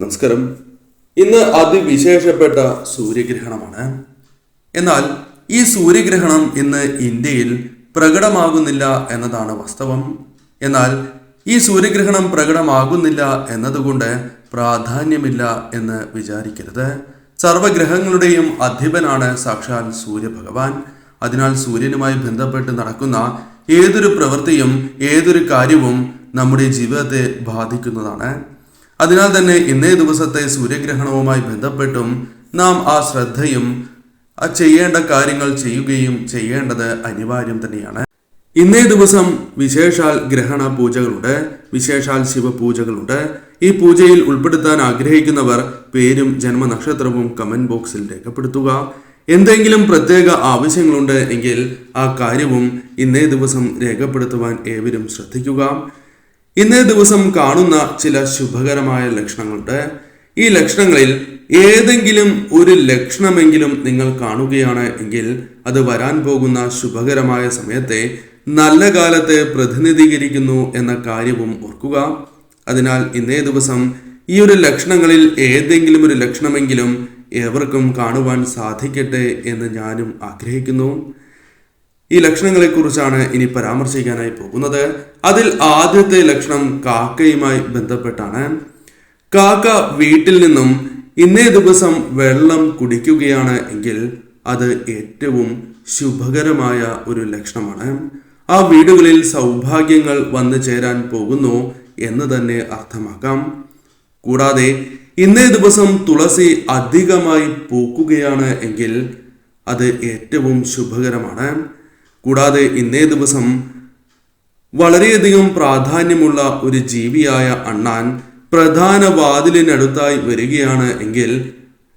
നമസ്കാരം. ഇന്ന് അതിവിശേഷപ്പെട്ട സൂര്യഗ്രഹണമാണ്. എന്നാൽ ഈ സൂര്യഗ്രഹണം ഇന്ന് ഇന്ത്യയിൽ പ്രകടമാകുന്നില്ല എന്നതാണ് വാസ്തവം. എന്നാൽ ഈ സൂര്യഗ്രഹണം പ്രകടമാകുന്നില്ല എന്നതുകൊണ്ട് പ്രാധാന്യമില്ല എന്ന് വിചാരിക്കരുത്. സർവഗ്രഹങ്ങളുടെയും അധിപനാണ് സാക്ഷാൽ സൂര്യഭഗവാൻ. അതിനാൽ സൂര്യനുമായി ബന്ധപ്പെട്ട് നടക്കുന്ന ഏതൊരു പ്രവൃത്തിയും ഏതൊരു കാര്യവും നമ്മുടെ ജീവിതത്തെ ബാധിക്കുന്നതാണ്. അതിനാൽ തന്നെ ഇന്നേ ദിവസത്തെ സൂര്യഗ്രഹണവുമായി ബന്ധപ്പെട്ടും നാം ആ ശ്രദ്ധയും ആ ചെയ്യേണ്ട കാര്യങ്ങൾ ചെയ്യുകയും ചെയ്യേണ്ടത് അനിവാര്യം തന്നെയാണ്. ഇന്നേ ദിവസം വിശേഷാൽ ഗ്രഹണ പൂജകളുണ്ട് വിശേഷാൽ ശിവപൂജകളുണ്ട്. ഈ പൂജയിൽ ഉൾപ്പെടുത്താൻ ആഗ്രഹിക്കുന്നവർ പേരും ജന്മനക്ഷത്രവും കമന്റ് ബോക്സിൽ രേഖപ്പെടുത്തുക. എന്തെങ്കിലും പ്രത്യേക ആവശ്യങ്ങളുണ്ട് എങ്കിൽ ആ കാര്യവും ഇന്നേ ദിവസം രേഖപ്പെടുത്തുവാൻ ഏവരും ശ്രദ്ധിക്കുക. ഇന്നേ ദിവസം കാണുന്ന ചില ശുഭകരമായ ലക്ഷണങ്ങളുണ്ട്. ഈ ലക്ഷണങ്ങളിൽ ഏതെങ്കിലും ഒരു ലക്ഷണമെങ്കിലും നിങ്ങൾ കാണുകയാണ് എങ്കിൽ അത് വരാൻ പോകുന്ന ശുഭകരമായ സമയത്തെ നല്ല കാലത്തെ പ്രതിനിധീകരിക്കുന്നു എന്ന കാര്യവും ഓർക്കുക. അതിനാൽ ഇന്നേ ദിവസം ഈ ഒരു ലക്ഷണങ്ങളിൽ ഏതെങ്കിലും ഒരു ലക്ഷണമെങ്കിലും ഏവർക്കും കാണുവാൻ സാധിക്കട്ടെ എന്ന് ഞാനും ആഗ്രഹിക്കുന്നു. ഈ ലക്ഷണങ്ങളെക്കുറിച്ചാണ് ഇനി പരാമർശിക്കാനായി പോകുന്നത്. അതിൽ ആദ്യത്തെ ലക്ഷണം കാക്കയുമായി ബന്ധപ്പെട്ടാണ്. കാക്ക വീട്ടിൽ നിന്നും ഇന്നേ ദിവസം വെള്ളം കുടിക്കുകയാണ് എങ്കിൽ അത് ഏറ്റവും ശുഭകരമായ ഒരു ലക്ഷണമാണ്. ആ വീടുകളിൽ സൗഭാഗ്യങ്ങൾ വന്നു ചേരാൻ പോകുന്നു എന്ന് തന്നെ അർത്ഥമാക്കാം. കൂടാതെ ഇന്നേ ദിവസം തുളസി അധികമായി പൂക്കുകയാണ് എങ്കിൽ അത് ഏറ്റവും ശുഭകരമാണ്. കൂടാതെ ഇന്നേ ദിവസം വളരെയധികം പ്രാധാന്യമുള്ള ഒരു ജീവിയായ അണ്ണാൻ പ്രധാന വാതിലിനടുത്തായി വരികയാണ് എങ്കിൽ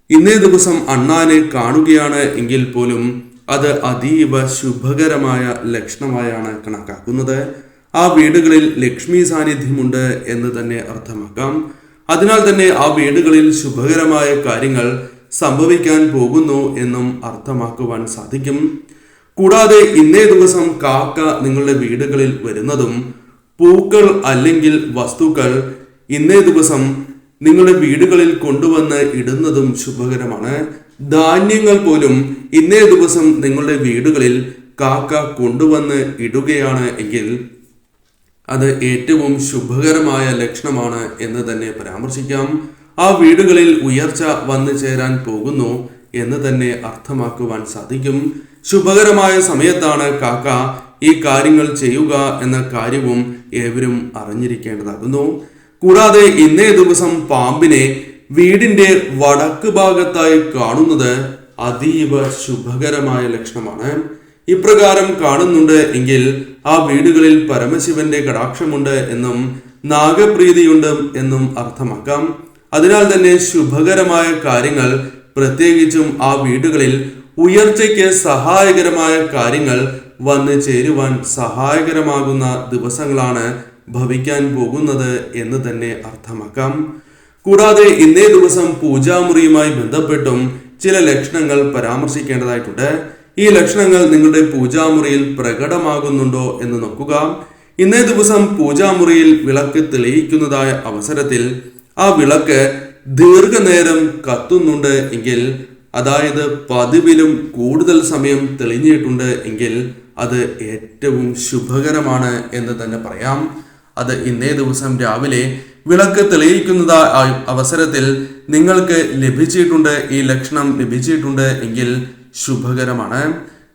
ഇന്നേ ദിവസം അണ്ണാനെ കാണുകയാണ് എങ്കിൽ പോലും അത് അതീവ ശുഭകരമായ ലക്ഷണമായാണ് കണക്കാക്കുന്നത്. ആ വീടുകളിൽ ലക്ഷ്മി സാന്നിധ്യമുണ്ട് എന്ന് തന്നെ അർത്ഥമാക്കാം. അതിനാൽ തന്നെ ആ വീടുകളിൽ ശുഭകരമായ കാര്യങ്ങൾ സംഭവിക്കാൻ പോകുന്നു എന്നും അർത്ഥമാക്കുവാൻ സാധിക്കും. കൂടാതെ ഇന്നേ ദിവസം കാക്ക നിങ്ങളുടെ വീടുകളിൽ വരുന്നതും പൂക്കൾ അല്ലെങ്കിൽ വസ്തുക്കൾ ഇന്നേ ദിവസം നിങ്ങളുടെ വീടുകളിൽ കൊണ്ടുവന്ന് ഇടുന്നതും ശുഭകരമാണ്. ധാന്യങ്ങൾ പോലും ഇന്നേ ദിവസം നിങ്ങളുടെ വീടുകളിൽ കാക്ക കൊണ്ടുവന്ന് ഇടുകയാണ് എങ്കിൽ അത് ഏറ്റവും ശുഭകരമായ ലക്ഷണമാണ് എന്ന് തന്നെ പരാമർശിക്കാം. ആ വീടുകളിൽ ഉയർച്ച വന്നു ചേരാൻ പോകുന്നു എന്ന് തന്നെ അർത്ഥമാക്കുവാൻ സാധിക്കും. ശുഭകരമായ സമയത്താണ് കാക്ക ഈ കാര്യങ്ങൾ ചെയ്യുക എന്ന കാര്യവും ഏവരും അറിഞ്ഞിരിക്കേണ്ടതാകുന്നു. കൂടാതെ ഇന്നേ ദിവസം പാമ്പിനെ വീടിന്റെ വടക്ക് ഭാഗത്തായി കാണുന്നത് അതീവ ശുഭകരമായ ലക്ഷണമാണ്. ഇപ്രകാരം കാണുന്നുണ്ട് എങ്കിൽ ആ വീടുകളിൽ പരമശിവന്റെ കടാക്ഷമുണ്ട് എന്നും നാഗപ്രീതിയുണ്ട് എന്നും അർത്ഥമാക്കാം. അതിനാൽ തന്നെ ശുഭകരമായ കാര്യങ്ങൾ പ്രത്യേകിച്ചും ആ വീടുകളിൽ ഉയർച്ചയ്ക്ക് സഹായകരമായ കാര്യങ്ങൾ വന്നു ചേരുവാൻ സഹായകരമാകുന്ന ദിവസങ്ങളാണ് ഭവിക്കാൻ പോകുന്നത് എന്ന് തന്നെ അർത്ഥമാക്കാം. കൂടാതെ ഇന്നേ ദിവസം പൂജാമുറിയുമായി ബന്ധപ്പെട്ടും ചില ലക്ഷണങ്ങൾ പരാമർശിക്കേണ്ടതായിട്ടുണ്ട്. ഈ ലക്ഷണങ്ങൾ നിങ്ങളുടെ പൂജാമുറിയിൽ പ്രകടമാകുന്നുണ്ടോ എന്ന് നോക്കുക. ഇന്നേ ദിവസം പൂജാമുറിയിൽ വിളക്ക് തെളിയിക്കുന്നതായ അവസരത്തിൽ ആ വിളക്ക് ദീർഘനേരം കത്തുന്നുണ്ട് എങ്കിൽ അതായത് പതിവിലും കൂടുതൽ സമയം തെളിഞ്ഞിട്ടുണ്ട് എങ്കിൽ അത് ഏറ്റവും ശുഭകരമാണ് എന്ന് തന്നെ പറയാം. അത് ഇന്നേ ദിവസം രാവിലെ വിളക്ക് തെളിയിക്കുന്നത് അവസരത്തിൽ നിങ്ങൾക്ക് ലഭിച്ചിട്ടുണ്ട് ഈ ലക്ഷണം ലഭിച്ചിട്ടുണ്ട് എങ്കിൽ ശുഭകരമാണ്.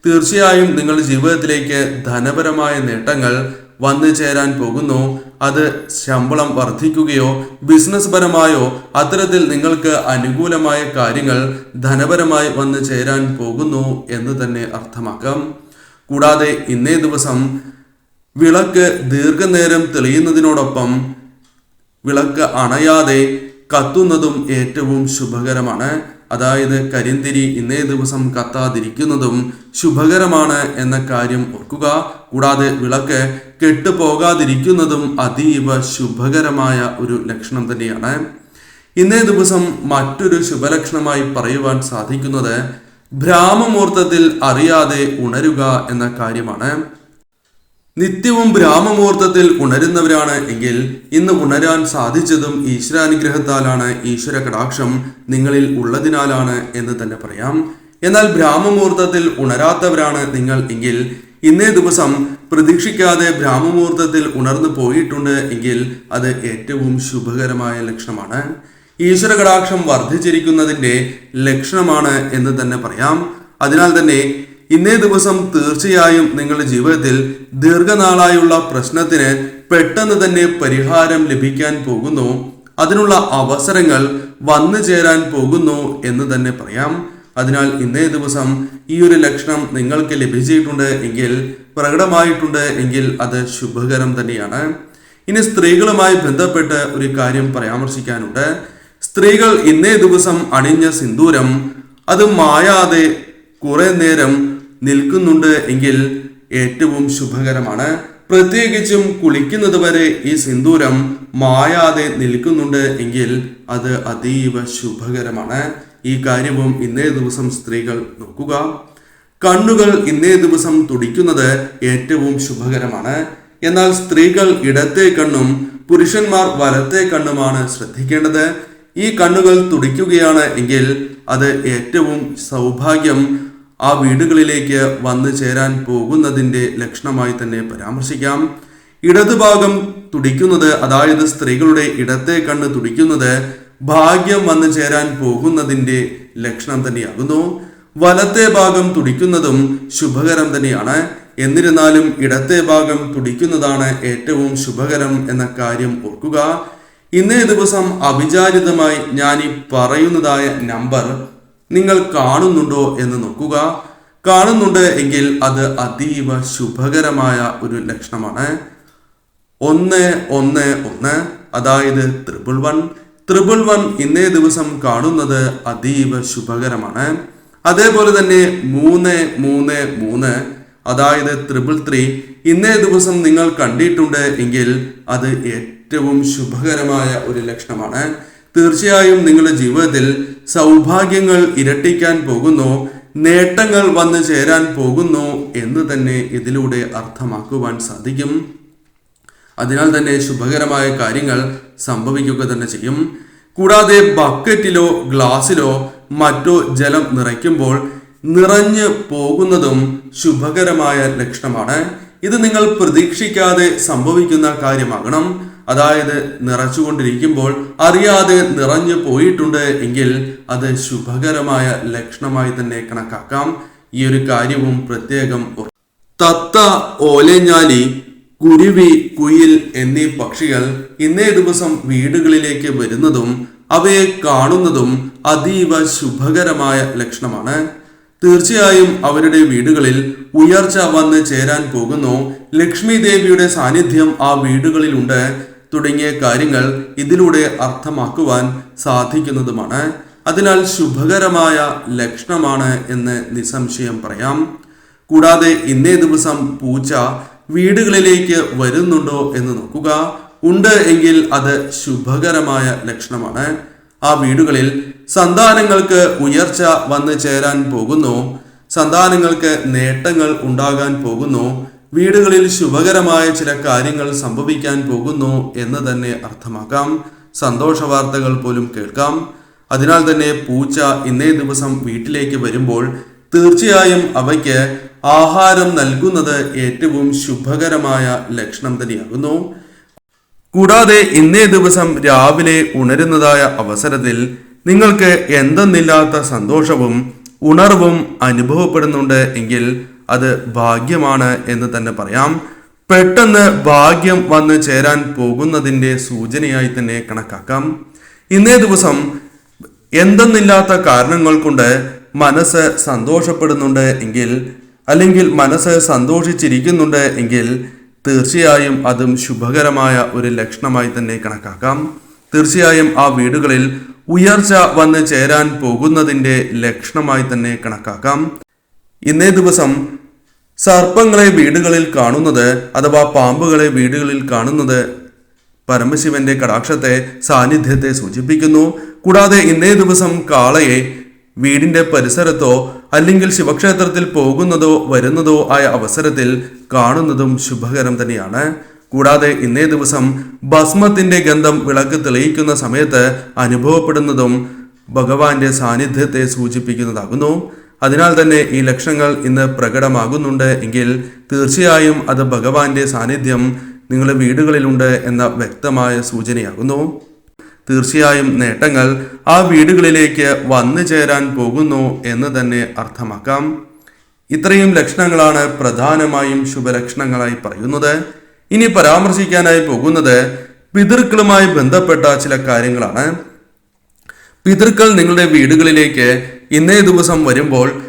തീർച്ചയായും നിങ്ങളുടെ ജീവിതത്തിലേക്ക് ധനപരമായ നേട്ടങ്ങൾ വന്നു ചേരാൻ പോകുന്നു. അത് ശമ്പളം വർദ്ധിക്കുകയോ ബിസിനസ് പരമായോ അത്തരത്തിൽ നിങ്ങൾക്ക് അനുകൂലമായ കാര്യങ്ങൾ ധനപരമായി വന്നു ചേരാൻ പോകുന്നു എന്ന് തന്നെ അർത്ഥമാക്കാം. കൂടാതെ ഇന്നേ ദിവസം വിളക്ക് ദീർഘനേരം തെളിയുന്നതിനോടൊപ്പം വിളക്ക് അണയാതെ കത്തുന്നതും ഏറ്റവും ശുഭകരമാണ്. അതായത് കരിന്തിരി ഇന്നേ ദിവസം കത്താതിരിക്കുന്നതും ശുഭകരമാണ് എന്ന കാര്യം ഓർക്കുക. കൂടാതെ വിളക്ക് കെട്ടുപോകാതിരിക്കുന്നതും അതീവ ശുഭകരമായ ഒരു ലക്ഷണം തന്നെയാണ്. ഇന്നേ ദിവസം മറ്റൊരു ശുഭലക്ഷണമായി പറയുവാൻ സാധിക്കുന്നത് ഭ്രാമമുഹൂർത്തത്തിൽ അറിയാതെ ഉണരുക എന്ന കാര്യമാണ്. നിത്യവും ബ്രാഹ്മമുഹൂർത്തത്തിൽ ഉണരുന്നവരാണ് എങ്കിൽ ഇന്ന് ഉണരാൻ സാധിച്ചതും ഈശ്വരാനുഗ്രഹത്താലാണ് ഈശ്വര കടാക്ഷം നിങ്ങളിൽ ഉള്ളതിനാലാണ് എന്ന് തന്നെ പറയാം. എന്നാൽ ബ്രാഹ്മമുഹൂർത്തത്തിൽ ഉണരാത്തവരാണ് നിങ്ങൾ എങ്കിൽ ഇന്നേ ദിവസം പ്രതീക്ഷിക്കാതെ ബ്രാഹ്മമുഹൂർത്തത്തിൽ ഉണർന്നു പോയിട്ടുണ്ട് എങ്കിൽ അത് ഏറ്റവും ശുഭകരമായ ലക്ഷണമാണ്. ഈശ്വര കടാക്ഷം വർദ്ധിച്ചിരിക്കുന്നതിന്റെ ലക്ഷണമാണ് എന്ന് തന്നെ പറയാം. അതിനാൽ തന്നെ ഇന്നേ ദിവസം തീർച്ചയായും നിങ്ങളുടെ ജീവിതത്തിൽ ദീർഘനാളായുള്ള പ്രശ്നത്തിന് പെട്ടെന്ന് തന്നെ പരിഹാരം ലഭിക്കാൻ പോകുന്നു. അതിനുള്ള അവസരങ്ങൾ വന്നു ചേരാൻ പോകുന്നു എന്ന് തന്നെ പറയാം. അതിനാൽ ഇന്നേ ദിവസം ഈ ഒരു ലക്ഷണം നിങ്ങൾക്ക് ലഭിച്ചിട്ടുണ്ട് എങ്കിൽ പ്രകടമായിട്ടുണ്ട് എങ്കിൽ അത് ശുഭകരം തന്നെയാണ്. ഇനി സ്ത്രീകളുമായി ബന്ധപ്പെട്ട് ഒരു കാര്യം പരാമർശിക്കാനുണ്ട്. സ്ത്രീകൾ ഇന്നേ ദിവസം അണിഞ്ഞ സിന്ദൂരം അത് മായാതെ കുറെ നേരം നിൽക്കുന്നുണ്ട് എങ്കിൽ ഏറ്റവും ശുഭകരമാണ്. പ്രത്യേകിച്ചും കുളിക്കുന്നത് വരെ ഈ സിന്ദൂരം മായാതെ നിൽക്കുന്നുണ്ട് എങ്കിൽ അത് അതീവ ശുഭകരമാണ്. ഈ കാര്യവും ഇന്നേ ദിവസം സ്ത്രീകൾ നോക്കുക. കണ്ണുകൾ ഇന്നേ ദിവസം തുടിക്കുന്നത് ഏറ്റവും ശുഭകരമാണ്. എന്നാൽ സ്ത്രീകൾ ഇടത്തെ കണ്ണും പുരുഷന്മാർ വലത്തെ കണ്ണുമാണ് ശ്രദ്ധിക്കേണ്ടത്. ഈ കണ്ണുകൾ തുടിക്കുകയാണ് എങ്കിൽ അത് ഏറ്റവും സൗഭാഗ്യം ആ വീടുകളിലേക്ക് വന്നു ചേരാൻ പോകുന്നതിന്റെ ലക്ഷണമായി തന്നെ പരാമർശിക്കാം. ഇടതുഭാഗം തുടിക്കുന്നത് അതായത് സ്ത്രീകളുടെ ഇടത്തെ കണ്ണ് തുടിക്കുന്നത് ഭാഗ്യം വന്നു ചേരാൻ പോകുന്നതിന്റെ ലക്ഷണം തന്നെയാകുന്നു. വലത്തെ ഭാഗം തുടിക്കുന്നതും ശുഭകരം തന്നെയാണ്. എന്നിരുന്നാലും ഇടത്തെ ഭാഗം തുടിക്കുന്നതാണ് ഏറ്റവും ശുഭകരം എന്ന കാര്യം ഓർക്കുക. ഇന്നേ ദിവസം അവിചാരിതമായി ഞാൻ ഈ പറയുന്നതായ നമ്പർ നിങ്ങൾ കാണുന്നുണ്ടോ എന്ന് നോക്കുക. കാണുന്നുണ്ട് എങ്കിൽ അത് അതീവ ശുഭകരമായ ഒരു ലക്ഷണമാണ്. ഒന്ന് ഒന്ന് ഒന്ന് അതായത് ത്രിപിൾ വൺ ത്രിപിൾ വൺ ഇന്നേ ദിവസം കാണുന്നത് അതീവ ശുഭകരമാണ്. അതേപോലെ തന്നെ മൂന്ന് മൂന്ന് മൂന്ന് അതായത് ത്രിപിൾ ത്രീ ഇന്നേ ദിവസം നിങ്ങൾ കണ്ടിട്ടുണ്ട് എങ്കിൽ അത് ഏറ്റവും ശുഭകരമായ ഒരു ലക്ഷണമാണ്. തീർച്ചയായും നിങ്ങളുടെ ജീവിതത്തിൽ സൗഭാഗ്യങ്ങൾ ഇരട്ടിക്കാൻ പോകുന്നു നേട്ടങ്ങൾ വന്നു ചേരാൻ പോകുന്നു എന്ന് തന്നെ ഇതിലൂടെ അർത്ഥമാക്കുവാൻ സാധിക്കും. അതിനാൽ തന്നെ ശുഭകരമായ കാര്യങ്ങൾ സംഭവിക്കുക തന്നെ ചെയ്യും. കൂടാതെ ബക്കറ്റിലോ ഗ്ലാസ്സിലോ മറ്റോ ജലം നിറയ്ക്കുമ്പോൾ നിറഞ്ഞു പോകുന്നതും ശുഭകരമായ ലക്ഷണമാണ്. ഇത് നിങ്ങൾ പ്രതീക്ഷിക്കാതെ സംഭവിക്കുന്ന കാര്യമാകണം. അതായത് നിറച്ചുകൊണ്ടിരിക്കുമ്പോൾ അറിയാതെ നിറഞ്ഞു പോയിട്ടുണ്ട് എങ്കിൽ അത് ശുഭകരമായ ലക്ഷണമായി തന്നെ കണക്കാക്കാം. ഈ ഒരു കാര്യവും പ്രത്യേകം തത്ത ഓലഞ്ഞാലി കുരുവി കുയിൽ എന്നീ പക്ഷികൾ ഇന്നേ ദിവസം വീടുകളിലേക്ക് വരുന്നതും അവയെ കാണുന്നതും അതീവ ശുഭകരമായ ലക്ഷണമാണ്. തീർച്ചയായും അവരുടെ വീടുകളിൽ ഉയർച്ച വന്ന് ചേരാൻ പോകുന്നു. ലക്ഷ്മി ദേവിയുടെ സാന്നിധ്യം ആ വീടുകളിലുണ്ട്. തുടങ്ങിയ കാര്യങ്ങൾ ഇതിലൂടെ അർത്ഥമാക്കുവാൻ സാധിക്കുന്നതുമാണ്. അതിനാൽ ശുഭകരമായ ലക്ഷണമാണ് എന്ന് നിസ്സംശയം പറയാം. കൂടാതെ ഇന്നേ ദിവസം പൂച്ച വീടുകളിലേക്ക് വരുന്നുണ്ടോ എന്ന് നോക്കുക. ഉണ്ട് എങ്കിൽ അത് ശുഭകരമായ ലക്ഷണമാണ്. ആ വീടുകളിൽ സന്താനങ്ങൾക്ക് ഉയർച്ച വന്നു ചേരാൻ പോകുന്നു. സന്താനങ്ങൾക്ക് നേട്ടങ്ങൾ ഉണ്ടാകാൻ പോകുന്നു. വീടുകളിൽ ശുഭകരമായ ചില കാര്യങ്ങൾ സംഭവിക്കാൻ പോകുന്നു എന്ന് തന്നെ അർത്ഥമാക്കാം. സന്തോഷ വാർത്തകൾ പോലും കേൾക്കാം. അതിനാൽ തന്നെ പൂച്ച ഇന്നേ ദിവസം വീട്ടിലേക്ക് വരുമ്പോൾ തീർച്ചയായും അവയ്ക്ക് ആഹാരം നൽകുന്നത് ഏറ്റവും ശുഭകരമായ ലക്ഷണം തന്നെയാകുന്നു. കൂടാതെ ഇന്നേ ദിവസം രാവിലെ ഉണരുന്നതായ അവസരത്തിൽ നിങ്ങൾക്ക് എന്തെന്നില്ലാത്ത സന്തോഷവും ഉണർവും അനുഭവപ്പെടുന്നുണ്ട് എങ്കിൽ അത് ഭാഗ്യമാണ് എന്ന് തന്നെ പറയാം. പെട്ടെന്ന് ഭാഗ്യം വന്നു ചേരാൻ പോകുന്നതിന്റെ സൂചനയായി തന്നെ കണക്കാക്കാം. ഇന്നേ ദിവസം എന്തെന്നില്ലാത്ത കാരണങ്ങൾ കൊണ്ട് മനസ്സ് സന്തോഷപ്പെടുന്നുണ്ട് എങ്കിൽ അല്ലെങ്കിൽ മനസ്സ് സന്തോഷിച്ചിരിക്കുന്നുണ്ട് എങ്കിൽ തീർച്ചയായും അതും ശുഭകരമായ ഒരു ലക്ഷണമായി തന്നെ കണക്കാക്കാം. തീർച്ചയായും ആ വീടുകളിൽ ഉയർച്ച വന്ന് ചേരാൻ പോകുന്നതിന്റെ ലക്ഷണമായി തന്നെ കണക്കാക്കാം. ഇന്നേ ദിവസം സർപ്പങ്ങളെ വീടുകളിൽ കാണുന്നത് അഥവാ പാമ്പുകളെ വീടുകളിൽ കാണുന്നത് പരമശിവന്റെ കടാക്ഷത്തെ സാന്നിധ്യത്തെ സൂചിപ്പിക്കുന്നു. കൂടാതെ ഇന്നേ ദിവസം കാളയെ വീടിന്റെ പരിസരത്തോ അല്ലെങ്കിൽ ശിവക്ഷേത്രത്തിൽ പോകുന്നതോ വരുന്നതോ ആയ അവസരത്തിൽ കാണുന്നതും ശുഭകരം തന്നെയാണ്. കൂടാതെ ഇന്നേ ദിവസം ഭസ്മത്തിന്റെ ഗന്ധം വിളക്ക് തെളിയിക്കുന്ന സമയത്ത് അനുഭവപ്പെടുന്നതും ഭഗവാന്റെ സാന്നിധ്യത്തെ സൂചിപ്പിക്കുന്നതാകുന്നു. അതിനാൽ തന്നെ ഈ ലക്ഷണങ്ങൾ ഇന്ന് പ്രകടമാകുന്നുണ്ട് എങ്കിൽ തീർച്ചയായും അത് ഭഗവാന്റെ സാന്നിധ്യം നിങ്ങളുടെ വീടുകളിലുണ്ട് എന്ന വ്യക്തമായ സൂചനയാകുന്നു. തീർച്ചയായും നേട്ടങ്ങൾ ആ വീടുകളിലേക്ക് വന്നു ചേരാൻ പോകുന്നു എന്ന് തന്നെ അർത്ഥമാക്കാം. ഇത്രയും ലക്ഷണങ്ങളാണ് പ്രധാനമായും ശുഭലക്ഷണങ്ങളായി പറയുന്നത്. ഇനി പരാമർശിക്കാനായി പോകുന്നത് പിതൃക്കളുമായി ബന്ധപ്പെട്ട ചില കാര്യങ്ങളാണ്. പിതൃക്കൾ നിങ്ങളുടെ വീടുകളിലേക്ക് ഇന്നേ ദിവസം വരുമ്പോൾ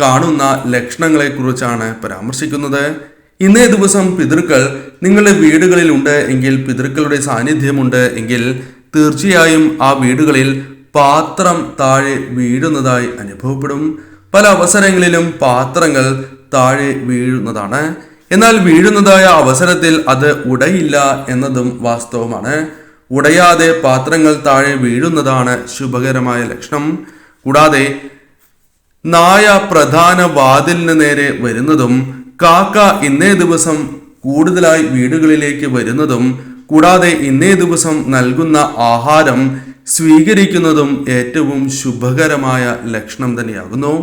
കാണുന്ന ലക്ഷണങ്ങളെ കുറിച്ചാണ് പരാമർശിക്കുന്നത്. ഇന്നേ ദിവസം പിതൃക്കൾ നിങ്ങളുടെ വീടുകളിലുണ്ട് എങ്കിൽ പിതൃക്കളുടെ സാന്നിധ്യമുണ്ട് എങ്കിൽ തീർച്ചയായും ആ വീടുകളിൽ പാത്രം താഴെ വീഴുന്നതായി അനുഭവപ്പെടും. പല അവസരങ്ങളിലും പാത്രങ്ങൾ താഴെ വീഴുന്നതാണ്. എന്നാൽ വീഴുന്നതായ അവസരത്തിൽ അത് ഉടയില്ല എന്നതും വാസ്തവമാണ്. ഉടയാതെ പാത്രങ്ങൾ താഴെ വീഴുന്നതാണ് ശുഭകരമായ ലക്ഷണം. കൂടാതെ നായ പ്രധാന വാതിലിന് നേരെ വരുന്നതും കാക്ക ഇന്നേ ദിവസം കൂടുതലായി വീടുകളിലേക്ക് വരുന്നതും കൂടാതെ ഇന്നേ ദിവസം നൽകുന്ന ആഹാരം സ്വീകരിക്കുന്നതും ഏറ്റവും ശുഭകരമായ ലക്ഷണം തന്നെയാകുന്നു.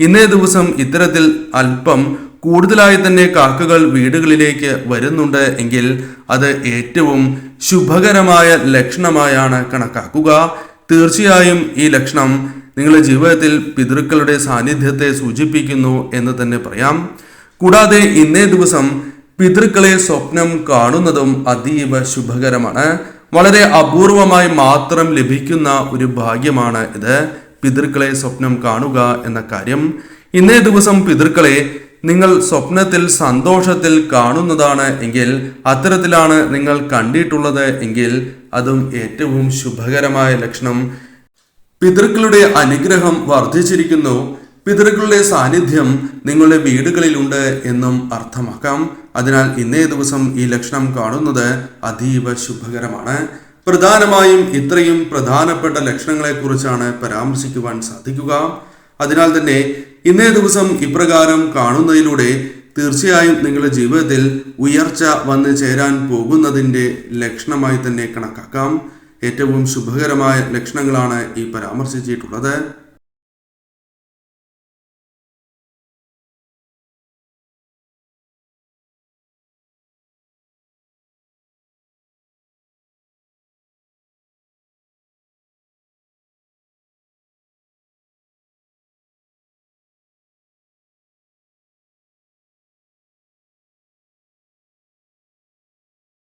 ഇന്നേ ദിവസം ഇത്തരത്തിൽ അല്പം കൂടുതലായി തന്നെ കാക്കകൾ വീടുകളിലേക്ക് വരുന്നുണ്ട് എങ്കിൽ അത് ഏറ്റവും ശുഭകരമായ ലക്ഷണമായാണ് കണക്കാക്കുക. തീർച്ചയായും ഈ ലക്ഷണം നിങ്ങളുടെ ജീവിതത്തിൽ പിതൃക്കളുടെ സാന്നിധ്യത്തെ സൂചിപ്പിക്കുന്നു എന്ന് തന്നെ പറയാം. കൂടാതെ ഇന്നേ ദിവസം പിതൃക്കളെ സ്വപ്നം കാണുന്നതും അതീവ ശുഭകരമാണ്. വളരെ അപൂർവമായി മാത്രം ലഭിക്കുന്ന ഒരു ഭാഗ്യമാണ് ഇത്. പിതൃക്കളെ സ്വപ്നം കാണുക എന്ന കാര്യം. ഇന്നേ ദിവസം പിതൃക്കളെ നിങ്ങൾ സ്വപ്നത്തിൽ സന്തോഷത്തിൽ കാണുന്നതാണ് എങ്കിൽ അത്തരത്തിലാണ് നിങ്ങൾ കണ്ടിട്ടുള്ളത് എങ്കിൽ അതും ഏറ്റവും ശുഭകരമായ ലക്ഷണം. പിതൃക്കളുടെ അനുഗ്രഹം വർദ്ധിച്ചിരിക്കുന്നു. പിതൃക്കളുടെ സാന്നിധ്യം നിങ്ങളുടെ വീടുകളിലുണ്ട് എന്നും അർത്ഥമാക്കാം. അതിനാൽ ഇന്നേ ദിവസം ഈ ലക്ഷണം കാണുന്നത് അതീവ ശുഭകരമാണ്. പ്രധാനമായും ഇത്രയും പ്രധാനപ്പെട്ട ലക്ഷണങ്ങളെക്കുറിച്ചാണ് പരാമർശിക്കുവാൻ സാധിക്കുക. അതിനാൽ തന്നെ ഇന്നേ ദിവസം ഇപ്രകാരം കാണുന്നതിലൂടെ തീർച്ചയായും നിങ്ങളുടെ ജീവിതത്തിൽ ഉയർച്ച വന്നു ചേരാൻ പോകുന്നതിന്റെ ലക്ഷണമായി തന്നെ കണക്കാക്കാം. ഏറ്റവും ശുഭകരമായ ലക്ഷണങ്ങളാണ് ഈ പരാമർശിച്ചിട്ടുള്ളത്.